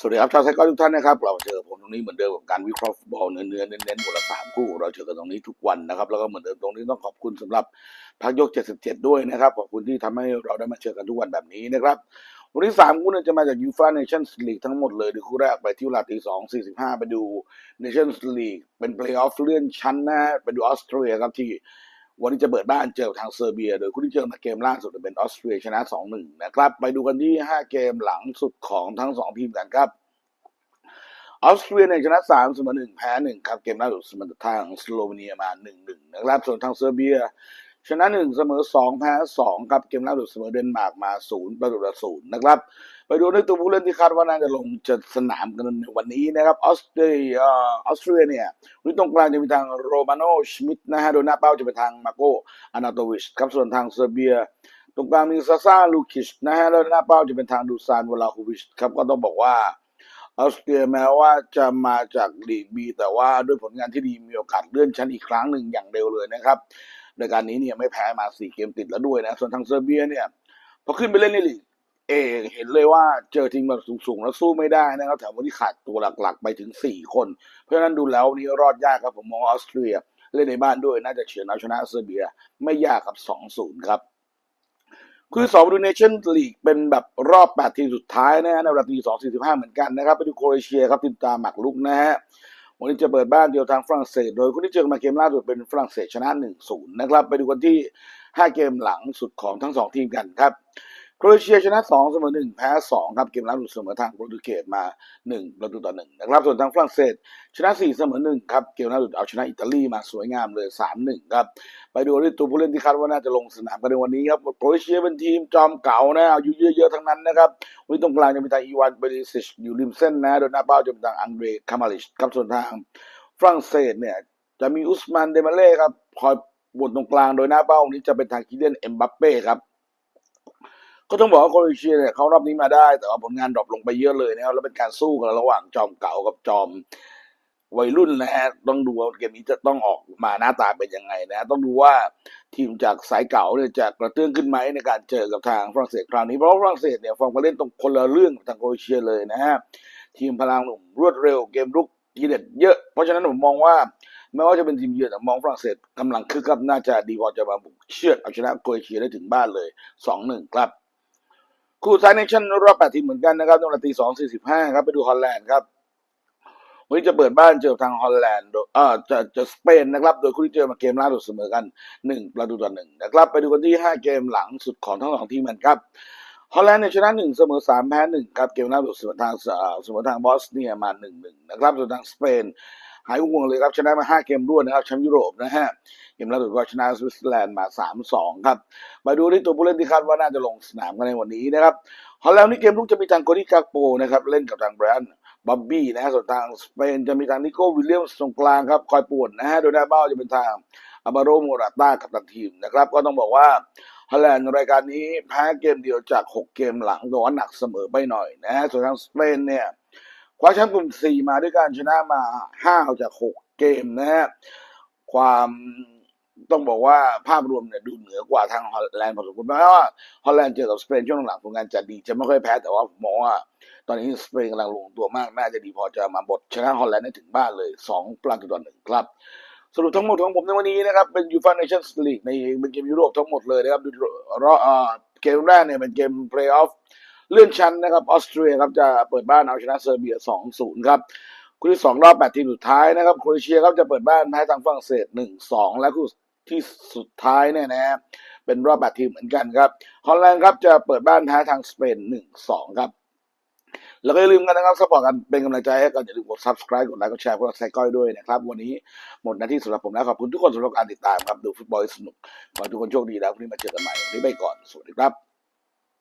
สวัสดีครับชาวไซคอทุกท่านนะครับเราเจอผมตรงนี้เหมือนเดิมกับการวิเคราะห์ฟุตบอลเนื้อเนื้อเน้นๆหมดละสามคู่เราเจอกันตรงนี้ทุกวันนะครับ แล้วก็เหมือนเดิมตรงนี้ต้องขอบคุณสำหรับพักยก 77 ด้วยนะครับขอบคุณที่ทำให้เราได้มาเจอกันทุกวันแบบนี้นะครับวันที่สามคู่เนี่ยจะมาจากยูฟ่าเนชั่นส์ลีกทั้งหมดเลยดยคู่แรกไปที่เวลาตีสองสี่สิบห้าไปดูเนชั่นส์ลีกเป็นเพลย์ออฟเลื่อนชั้นนะไปดูออสเตรเลียครับที่ วันนี้จะเปิดบ้านเจอทางเซอร์เบีย โดยคู่ที่เจอมาเกมล่าสุดเป็นออสเตรียชนะ 2-1 นะครับ ไปดูกันที่ 5 เกมหลังสุดของทั้ง 2 ทีมกันครับออสเตรียเนี่ยชนะ3เสมอ1แพ้1ครับ เกมล่าสุดเสมอทางสโลวีเนียมา1-1นะครับ ส่วนทางเซอร์เบีย ชนะ1เสมอ2แพ้2ครับเกมล่าสุดเสมอเดนมาร์กมา0ประตูต่อ0นะครับ ไปดูในตัวผู้เล่นที่คาดว่าน่าจะลงจะสนามกันในวันนี้นะครับออสเตรียออสเตรียเนี่ยวันนี้ตรงกลางจะมีทางโรมาโนชมิดนะฮะโดยหน้าเป้าจะเป็นทางมาโกอานาโตวิชครับส่วนทางเซอร์เบียตรงกลางมีซาซาลูคิชนะฮะแล้วหน้าเป้าจะเป็นทางดูซานวลาคูวิชครับก็ต้องบอกว่าออสเตรียแม้ว่าจะมาจากลีกบีแต่ว่าด้วยผลงานที่ดีมีโอกาสเลื่อนชั้นอีกครั้งหนึ่งอย่างเร็วเลยนะครับ ในการนี้เนี่ยไม่แพ้มาสี่เกมติดแล้วด้วยนะ ส่วนทางเซอร์เบียเนี่ยพอขึ้นไปเล่นในลีกเองเห็นเลยว่าเจอทีมแบบสูงๆ แล้วสู้ไม่ได้นะครับแถมวันนี้ขาดตัวหลักๆ ไปถึงสี่คน เพราะฉะนั้นดูแล้ววันนี้รอดยากครับผมมองออสเตรีย เล่นในบ้านด้วยน่าจะเฉือนเอาชนะเซอร์เบียไม่ยากครับสองศูนย์ครับคือสองดูเนชั่นลีกเป็นแบบรอบแปดทีมสุดท้ายนะฮะในเวลาตีสองสี่สิบห้าเหมือนกันนะครับ ไปดูโครเอเชียครับทีมตามหมักลุกนะฮะ วันนี้จะเปิดบ้านเดียวทางฝรั่งเศส โดยคนที่เจอกันมาเกมล่าสุดเป็นฝรั่งเศสชนะ 1-0 นะครับ ไปดูกันที่ 5 เกมหลังสุดของทั้ง 2 ทีมกันครับ โครเอเชียชนะ2เสมอ1แพ้2ครับเกมล่าสุดเสมอทางโปรตุเกสมา1ประตูต่อ1นะครับส่วนทางฝรั่งเศส ชนะ4เสมอ1ครับเกมล่าสุดเอาชนะอิตาลีมาสวยงามเลย3-1ครับไปดูที่ตัวผู้เล่นที่คาดว่าน่าจะลงสนามกันในวันนี้ครับโครเอเชียเป็นทีมจอมเก่านะอายุเยอะๆทั้งนั้นนะครับวันนี้ตรงกลางจะมีทางอีวานเบริซิชอยู่ริมเส้นนะโดยหน้าเป้าจะเป็นทางอังเดรคามาลิชครับส่วนทางฝรั่งเศสเนี่ยจะมีอุสมานเดมาเล่ครับคอยบนตรงกลางโดยหน้าเป้านี้จะเป็นทางคิเลียนเอ็มบัปเป้ครับ ก็ต้องบอกว่าโครเอเชียเนี่ยเขารอบนี้มาได้ แต่ว่าผลงานดรอปลงไปเยอะเลยนะครับแล้วเป็นการสู้กันระหว่างจอมเก่ากับจอมวัยรุ่นนะฮะต้องดูว่าเกมนี้จะต้องออกมาหน้าตาเป็นยังไงนะต้องดูว่าทีมจากสายเก่าเนี่ยจะกระเตื้องขึ้นไหมในการเจอกับทางฝรั่งเศสคราวนี้เพราะฝรั่งเศสเนี่ยฟอร์มการเล่นตรงคนละเรื่องกับทางโครเอเชียเลยนะฮะทีมพลังหนุ่มรวดเร็วเกมรุกทีเด็ดเยอะ เพราะฉะนั้นผมมองว่าไม่ว่าจะเป็นทีมเยือนแต่มองฝรั่งเศสกำลังคึกครับน่าจะดีพอจะมาบุกเชือดเอาชนะโครเอเชียได้ถึงบ้านเลยสองหนึ่งครับ คู่ไซเนชั่นรอบแปดทีมเหมือนกันนะครับในเวลาตีสองสี่สิบห้าครับไปดูฮอลแลนด์ครับวันนี้จะเปิดบ้านเจอทางฮอลแลนด์เออจะจะสเปนนะครับ โดยคู่ที่เจอมาเกมล่าสุดเสมอกันหนึ่งประตูต่อหนึ่งนะครับ ไปดูกันที่ห้าเกมหลังสุดของทั้งสองทีมกันครับฮอลแลนด์เนี่ยชนะหนึ่งเสมอสามแพ้หนึ่งครับเกมล่าสุดเสมอทางเอ่อเสมอทางบอสเนียมาหนึ่งหนึ่งนะครับส่วนทางสเปน หายห่วงเลยครับ ชนะมาห้าเกมรวดนะครับแชมป์ยุโรปนะฮะเกมล่าสุดก็ชนะสวิตเซอร์แลนด์มาสามสองครับ มาดูที่ตัวผู้เล่นที่คาดว่าน่าจะลงสนามกันในวันนี้นะครับฮอลแลนด์นี่เกมลุกจะมีทางโกดิกาโปนะครับเล่นกับทางแบรนด์บ๊อบบี้นะฮะส่วนทางสเปนจะมีทางนิโก้วิลเลียมส์ตรงกลางครับ คอยปวนนะฮะโดยหน้าเบ้าจะเป็นทางอาบาโรโมราต้ากับตันทีมนะครับ ก็ต้องบอกว่าฮอลแลนด์รายการนี้แพ้เกมเดียวจาก 6 เกมหลังแต่ว่าหนักเสมอไปหน่อยนะฮะส่วนทางสเปนเนี่ย คว้าแชมป์กลุ่ม 4 มาด้วยการชนะมา 5 จาก 6 เกมนะฮะความต้องบอกว่าภาพรวมเนี่ยดูเหนือกว่าทางฮอลแลนด์พอสมควรเพราะว่าฮอลแลนด์เจอกับสเปนช่วงหลังผลงานจะดีจะไม่ค่อยแพ้แต่ว่าผมมองว่า ตอนนี้สเปนกำลังลงตัวมาก น่าจะดีพอจะมาบดชนะฮอลแลนด์ได้ถึงบ้านเลย 2 ประตูต่อหนึ่งครับ สรุปทั้งหมดของผมในวันนี้นะครับ เป็นยูฟ่าเนชั่นส์ลีกในเป็นเกมยุโรปทั้งหมดเลยนะครับดูรอเอ่อเกมแรกเนี่ยเป็นเกมเพลย์ออฟ เลื่อนชั้นนะครับออสเตรียครับจะเปิดบ้านเอาชนะเซอร์เบีย 2-0 ครับคู่ที่สองรอบแปดทีมสุดท้ายนะครับโครเอเชียครับจะเปิดบ้านแพ้ทางฝรั่งเศสหนึ่งสองและคู่ที่สุดท้ายเนี่ยนะฮะเป็นรอบแปดทีมเหมือนกันครับฮอลแลนด์ครับจะเปิดบ้านแพ้ทางสเปนหนึ่งสองครับ แล้วก็อย่าลืมกันนะครับสปอร์ตกันเป็นกำลังใจให้กันอย่าลืมกด subscribe กดไลค์กดแชร์พวกเราใส่ก้อยด้วยนะครับ วันนี้หมดหน้าที่สำหรับผมแล้วขอบคุณทุกคนสำหรับการติดตามครับดูฟุตบอลสนุกขอให้ทุกคนโชคดีแล้วพรุ่งนี้มาเจอกันใหม่วันนี้ไปก่อนสวัสดีครับ